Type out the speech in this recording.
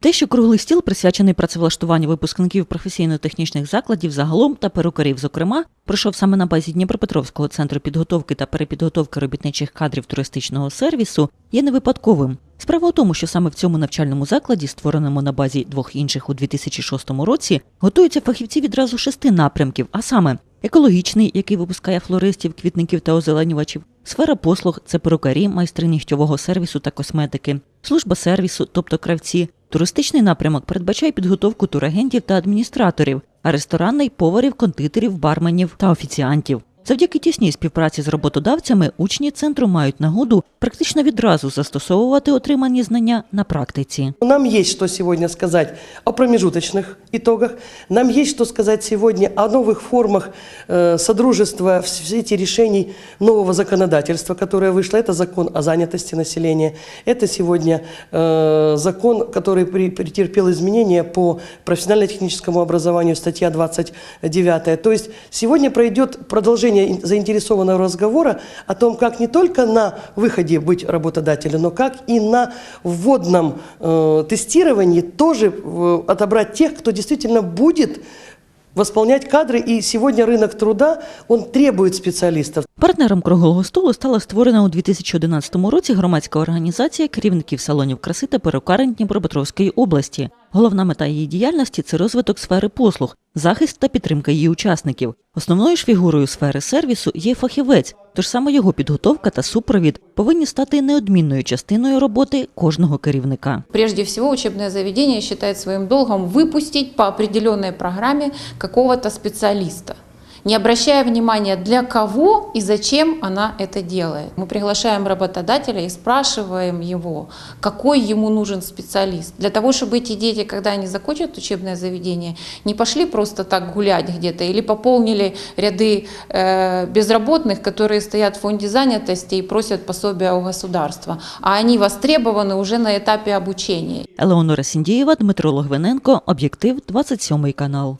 Те, що круглий стіл присвячений працевлаштуванню випускників професійно-технічних закладів загалом та перукарів, зокрема, пройшов саме на базі Дніпропетровського центру підготовки та перепідготовки робітничих кадрів туристичного сервісу, є не випадковим. Справа у тому, що саме в цьому навчальному закладі, створеному на базі двох інших у 2006 році, готуються фахівці відразу шести напрямків, а саме екологічний, який випускає флористів, квітників та озеленювачів, сфера послуг це перукарі, майстри нігтєвого сервісу та косметики, служба сервісу, тобто кравці. Туристичний напрямок передбачає підготовку турагентів та адміністраторів, а ресторанний поварів, кондитерів, барменів та офіціантів. Завдяки тісній співпраці з роботодавцями учні центру мають нагоду практично відразу застосовувати отримані знання на практиці. Нам есть что сегодня сказать о промежуточных итогах. Нам есть что сказать сегодня о новых формах э, содружества в свете решений нового законодательства, которое вышло. Это закон о занятости населения. Это сегодня э, закон, который при- претерпел изменения по профессионально-техническому образованию, статья 29. То есть сегодня пройдет продолжение ин- заинтересованного разговора о том, как не только на выходе быть работодателем, но как и на вводном э, тестировании тоже э, отобрать тех, кто действительно будет восполнять кадры. И сегодня рынок труда, он требует специалистов. Партнером круглого столу стала створена у 2011 році громадська організація керівників салонів краси та перукарень Дніпропетровської області. Головна мета її діяльності це розвиток сфери послуг, захист та підтримка її учасників. Основною ж фігурою сфери сервісу є фахівець, тож саме його підготовка та супровід повинні стати неодмінною частиною роботи кожного керівника. Прежде всего, учебное заведение считает своим долгом выпустить по определенной программе какого-то специалиста, не обращая внимания, для кого и зачем она это делает. Мы приглашаем работодателя и спрашиваем его, какой ему нужен специалист. Для того, чтобы эти дети, когда они закончат учебное заведение, не пошли просто так гулять где-то или пополнили ряды э, безработных, которые стоят в фонде занятости и просят пособия у государства, а они востребованы уже на этапе обучения. Елеонора Сіндієва, Дмитро Логвиненко, Об'єктив, 27 канал.